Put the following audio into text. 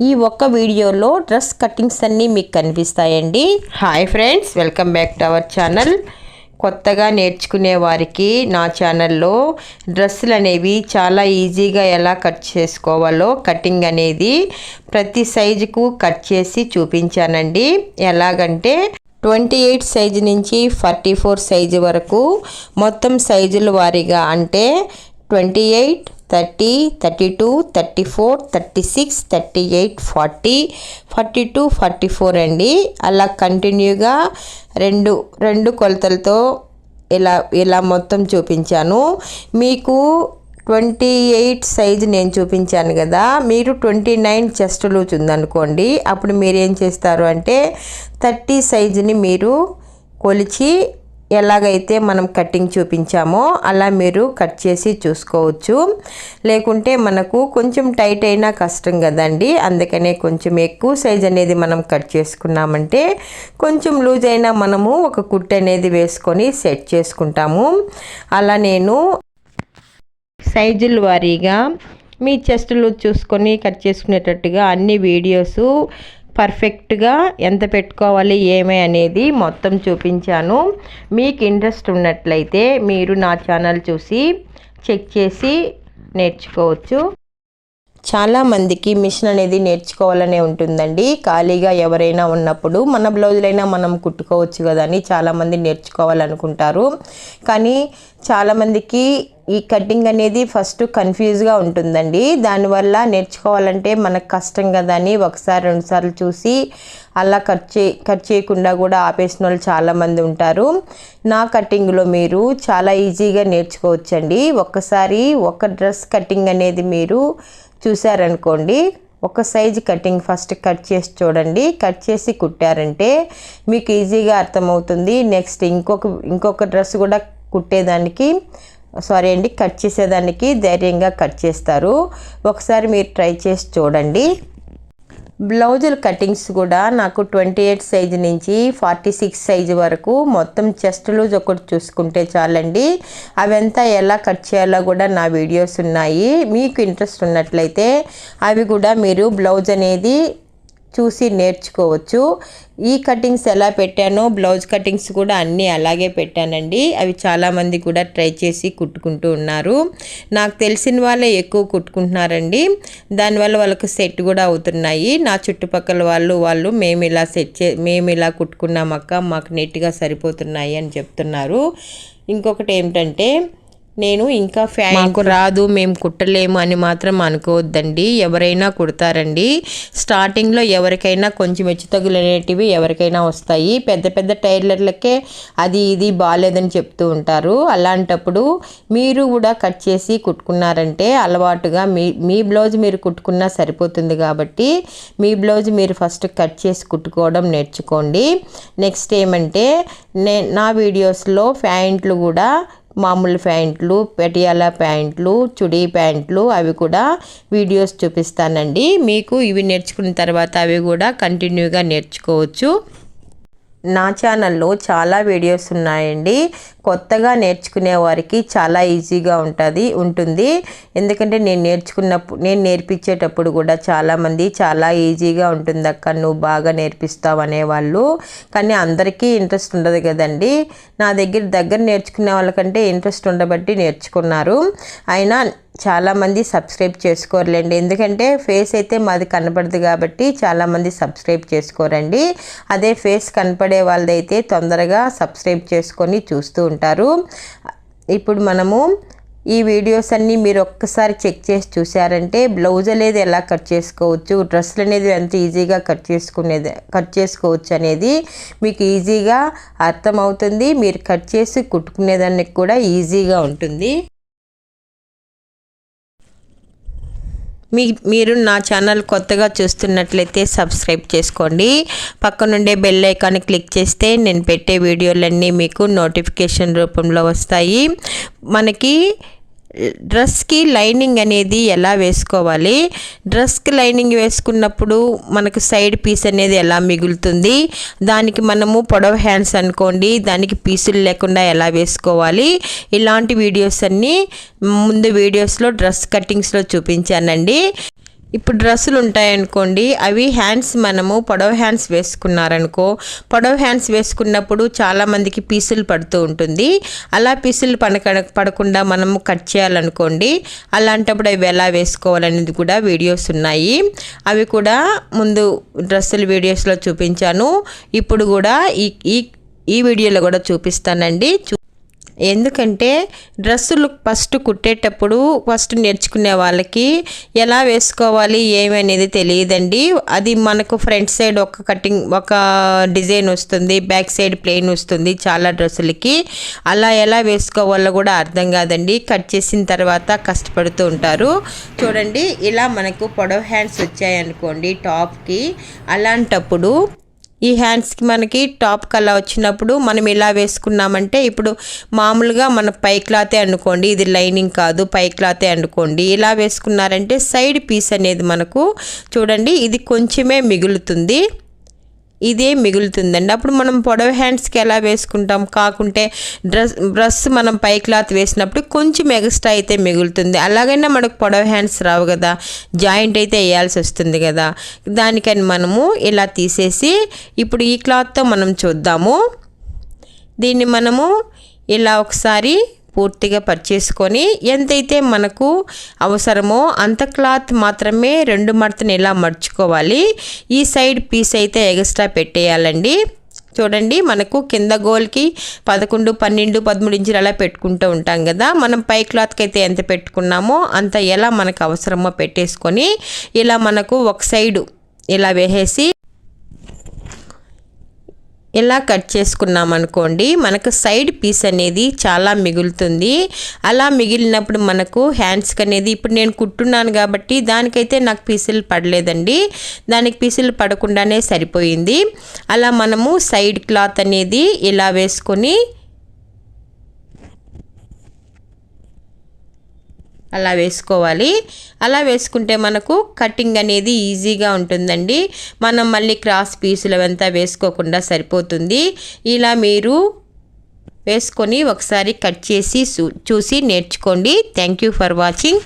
ఈ ఒక్క వీడియోలో డ్రెస్ కటింగ్స్ అన్నీ మీకు కనిపిస్తాయండి. Hi friends welcome back to our channel కొత్తగా నేర్చుకునే వారికి నా ఛానల్లో డ్రెస్సులు అనేవి చాలా ఈజీగా ఎలా కట్ చేసుకోవాలో కటింగ్ అనేది ప్రతి సైజుకు కట్ చేసి చూపించానండి. ఎలాగంటే ట్వంటీ ఎయిట్ సైజు నుంచి ఫార్టీ ఫోర్ సైజు వరకు మొత్తం సైజుల వారీగా అంటే twenty eight thirty thirty two thirty four thirty six thirty eight forty forty two forty four అండి. అలా కంటిన్యూగా రెండు రెండు కొలతలతో ఇలా ఇలా మొత్తం చూపించాను. మీకు ట్వంటీ ఎయిట్ సైజు నేను చూపించాను కదా మీరు ట్వంటీ నైన్ చెస్ట్ లూజ్ ఉందనుకోండి అప్పుడు మీరు ఏం చేస్తారు అంటే థర్టీ సైజుని మీరు కొలిచి ఎలాగైతే మనం కటింగ్ చూపించామో అలా మీరు కట్ చేసి చూసుకోవచ్చు. లేకుంటే మనకు కొంచెం టైట్ అయినా కష్టం కదండి. అందుకనే కొంచెం ఎక్కువ సైజ్ అనేది మనం కట్ చేసుకున్నామంటే కొంచెం లూజ్ అయినా మనము ఒక కుట్ అనేది వేసుకొని సెట్ చేసుకుంటాము. అలా నేను సైజుల వారీగా మీ చెస్టులు చూసుకొని కట్ చేసుకునేటట్టుగా అన్ని వీడియోసు పర్ఫెక్ట్గా ఎంత పెట్టుకోవాలి ఏమే అనేది మొత్తం చూపించాను. మీకు ఇంట్రెస్ట్ ఉన్నట్లయితే మీరు నా ఛానల్ చూసి చెక్ చేసి నేర్చుకోవచ్చు. చాలామందికి మిషన్ అనేది నేర్చుకోవాలనే ఉంటుందండి. ఖాళీగా ఎవరైనా ఉన్నప్పుడు మన బ్లౌజులైనా మనం కుట్టుకోవచ్చు కదా అని చాలామంది నేర్చుకోవాలనుకుంటారు. కానీ చాలామందికి ఈ కటింగ్ అనేది ఫస్ట్ కన్ఫ్యూజ్గా ఉంటుందండి. దానివల్ల నేర్చుకోవాలంటే మనకు కష్టం కదా అని ఒకసారి రెండుసార్లు చూసి అలా కట్ చే కట్ చేయకుండా కూడా ఆపేసిన వాళ్ళు చాలామంది ఉంటారు. నా కటింగ్లో మీరు చాలా ఈజీగా నేర్చుకోవచ్చండి. ఒక్కసారి ఒక డ్రెస్ కటింగ్ అనేది మీరు చూసారనుకోండి ఒక సైజు కటింగ్ ఫస్ట్ కట్ చేసి చూడండి. కట్ చేసి కుట్టారంటే మీకు ఈజీగా అర్థమవుతుంది. నెక్స్ట్ ఇంకొక ఇంకొక డ్రెస్ కూడా కుట్టేదానికి సారీ అండి కట్ చేసేదానికి ధైర్యంగా కట్ చేస్తారు. ఒకసారి మీరు ట్రై చేసి చూడండి. బ్లౌజుల కటింగ్స్ కూడా నాకు ట్వంటీ ఎయిట్ సైజు నుంచి ఫార్టీ సిక్స్ సైజు వరకు మొత్తం చెస్ట్ లూజ్ ఒకటి చూసుకుంటే చాలండి. అవంతా ఎలా కట్ చేయాలో కూడా నా వీడియోస్ ఉన్నాయి. మీకు ఇంట్రెస్ట్ ఉన్నట్లయితే అవి కూడా మీరు బ్లౌజ్ అనేది చూసి నేర్చుకోవచ్చు. ఈ కటింగ్స్ ఎలా పెట్టానో బ్లౌజ్ కటింగ్స్ కూడా అన్నీ అలాగే పెట్టానండి. అవి చాలామంది కూడా ట్రై చేసి కుట్టుకుంటూ ఉన్నారు. నాకు తెలిసిన వాళ్ళే ఎక్కువ కుట్టుకుంటున్నారండి. దానివల్ల వాళ్ళకు సెట్ కూడా అవుతున్నాయి. నా చుట్టుపక్కల వాళ్ళు వాళ్ళు మేము ఇలా సెట్ చే మేము ఇలా కుట్టుకున్నామక్క మాకు నీట్గా సరిపోతున్నాయి అని చెప్తున్నారు. ఇంకొకటి ఏమిటంటే నేను ఇంకా ఫ్యాన్ రాదు మేము కుట్టలేము అని మాత్రం అనుకోవద్దండి. ఎవరైనా కుడతారండి. స్టార్టింగ్లో ఎవరికైనా కొంచెం హెచ్చు తగులు అనేటివి ఎవరికైనా వస్తాయి. పెద్ద పెద్ద టైలర్లకే అది ఇది బాగాలేదని చెప్తూ ఉంటారు. అలాంటప్పుడు మీరు కూడా కట్ చేసి కుట్టుకున్నారంటే అలవాటుగా మీ మీ బ్లౌజ్ మీరు కుట్టుకున్నా సరిపోతుంది కాబట్టి మీ బ్లౌజ్ మీరు ఫస్ట్ కట్ చేసి కుట్టుకోవడం నేర్చుకోండి. నెక్స్ట్ ఏమంటే నే నా వీడియోస్లో ప్యాంట్లు కూడా మామూలు ప్యాంట్లు పెటియాలా ప్యాంట్లు చుడీ ప్యాంట్లు అవి కూడా వీడియోస్ చూపిస్తానండి. మీకు ఇవి నేర్చుకున్న తర్వాత అవి కూడా కంటిన్యూగా నేర్చుకోవచ్చు. నా ఛానల్లో చాలా వీడియోస్ ఉన్నాయండి. కొత్తగా నేర్చుకునే వారికి చాలా ఈజీగా ఉంటుంది ఉంటుంది. ఎందుకంటే నేను నేర్చుకున్నప్పుడు నేను నేర్పించేటప్పుడు కూడా చాలామంది చాలా ఈజీగా ఉంటుంది అక్క నువ్వు బాగా నేర్పిస్తావు అనేవాళ్ళు. కానీ అందరికీ ఇంట్రెస్ట్ ఉండదు కదండి. నా దగ్గర దగ్గర నేర్చుకునే వాళ్ళకంటే ఇంట్రెస్ట్ ఉండబట్టి నేర్చుకున్నారు. అయినా చాలామంది సబ్స్క్రైబ్ చేసుకోరులేండి. ఎందుకంటే ఫేస్ అయితే మాది కనపడదు కాబట్టి చాలామంది సబ్స్క్రైబ్ చేసుకోరండి. అదే ఫేస్ కనపడే వాళ్ళదైతే తొందరగా సబ్స్క్రైబ్ చేసుకొని చూస్తూ ఉంటారు. ఇప్పుడు మనము ఈ వీడియోస్ అన్నీ మీరు ఒక్కసారి చెక్ చేసి చూసారంటే బ్లౌజ్ అనేది ఎలా కట్ చేసుకోవచ్చు డ్రెస్సులు అనేది ఎంత ఈజీగా కట్ చేసుకునేది కట్ చేసుకోవచ్చు అనేది మీకు ఈజీగా అర్థమవుతుంది. మీరు కట్ చేసి కుట్టుకునేదానికి కూడా ఈజీగా ఉంటుంది. మీ మీరు నా ఛానల్ కొత్తగా చూస్తున్నట్లయితే సబ్స్క్రైబ్ చేసుకోండి. పక్కనుండే బెల్ ఐకాన్ క్లిక్ చేస్తే నేను పెట్టే వీడియోలన్నీ మీకు నోటిఫికేషన్ రూపంలో వస్తాయి. మనకి డ్రెస్కి లైనింగ్ అనేది ఎలా వేసుకోవాలి? డ్రెస్కి లైనింగ్ వేసుకున్నప్పుడు మనకు సైడ్ పీస్ అనేది ఎలా మిగులుతుంది? దానికి మనము పొడవ హ్యాండ్స్ అనుకోండి దానికి పీసులు లేకుండా ఎలా వేసుకోవాలి? ఇలాంటి వీడియోస్ అన్నీ ముందు వీడియోస్లో డ్రెస్ కటింగ్స్లో చూపించానండి. ఇప్పుడు డ్రెస్సులు ఉంటాయనుకోండి అవి హ్యాండ్స్ మనము పొడవ హ్యాండ్స్ వేసుకున్నారనుకో పొడవ హ్యాండ్స్ వేసుకున్నప్పుడు చాలామందికి పీసులు పడుతూ ఉంటుంది. అలా పీసులు పడక పడకుండా మనము కట్ చేయాలనుకోండి అలాంటప్పుడు అవి ఎలా వేసుకోవాలనేది కూడా వీడియోస్ ఉన్నాయి. అవి కూడా ముందు డ్రెస్సులు వీడియోస్లో చూపించాను. ఇప్పుడు కూడా ఈ ఈ ఈ వీడియోలో కూడా చూపిస్తానండి. ఎందుకంటే డ్రెస్సులు ఫస్ట్ కుట్టేటప్పుడు ఫస్ట్ నేర్చుకునే వాళ్ళకి ఎలా వేసుకోవాలి ఏమి అనేది తెలియదండి. అది మనకు ఫ్రంట్ సైడ్ ఒక కటింగ్ ఒక డిజైన్ వస్తుంది బ్యాక్ సైడ్ ప్లెయిన్ వస్తుంది చాలా డ్రెస్సులకి. అలా ఎలా వేసుకోవాలో కూడా అర్థం కాదండి. కట్ చేసిన తర్వాత కష్టపడుతూ ఉంటారు. చూడండి ఇలా మనకు పొడవ హ్యాండ్స్ వచ్చాయనుకోండి టాప్కి. అలాంటప్పుడు ఈ హ్యాండ్స్కి మనకి టాప్ కల్లా వచ్చినప్పుడు మనం ఇలా వేసుకున్నామంటే ఇప్పుడు మామూలుగా మన పై క్లాతే అనుకోండి ఇది లైనింగ్ కాదు పై క్లాతే అనుకోండి ఇలా వేసుకున్నారంటే సైడ్ పీస్ అనేది మనకు చూడండి ఇది కొంచెమే మిగులుతుంది. ఇదే మిగులుతుందండి. అప్పుడు మనం పొడవ హ్యాండ్స్కి ఎలా వేసుకుంటాం? కాకుంటే డ్రెస్ డ్రెస్ మనం పై క్లాత్ వేసినప్పుడు కొంచెం ఎక్స్ట్రా అయితే మిగులుతుంది. అలాగైనా మనకు పొడవ హ్యాండ్స్ రావు కదా. జాయింట్ అయితే వేయాల్సి వస్తుంది కదా. దానికని మనము ఇలా తీసేసి ఇప్పుడు ఈ క్లాత్తో మనం చూద్దాము. దీన్ని మనము ఇలా ఒకసారి పూర్తిగా పర్చేసుకొని ఎంతైతే మనకు అవసరమో అంత క్లాత్ మాత్రమే రెండు మడతను ఇలా మర్చుకోవాలి ఈ సైడ్ పీస్ అయితే ఎక్స్ట్రా పెట్టేయాలండి. చూడండి మనకు కింద గోల్కి పదకొండు పన్నెండు పదమూడు ఇంచులు అలా పెట్టుకుంటూ ఉంటాం కదా. మనం పై క్లాత్కి అయితే ఎంత పెట్టుకున్నామో అంత ఎలా మనకు అవసరమో పెట్టేసుకొని ఇలా మనకు ఒక సైడు ఇలా వేసేసి ఇలా కట్ చేసుకున్నాం అనుకోండి మనకు సైడ్ పీస్ అనేది చాలా మిగులుతుంది. అలా మిగిలినప్పుడు మనకు హ్యాండ్స్కి అనేది ఇప్పుడు నేను కుట్టున్నాను కాబట్టి దానికైతే నాకు పీసులు పడలేదండి. దానికి పీసులు పడకుండానే సరిపోయింది. అలా మనము సైడ్ క్లాత్ అనేది ఇలా వేసుకొని అలా వేసుకోవాలి. అలా వేసుకుంటే మనకు కటింగ్ అనేది ఈజీగా ఉంటుందండి. మనం మళ్ళీ క్రాస్ పీసులు అవంతా వేసుకోకుండా సరిపోతుంది. ఇలా మీరు వేసుకొని ఒకసారి కట్ చేసి చూసి నేర్చుకోండి. Thank you for watching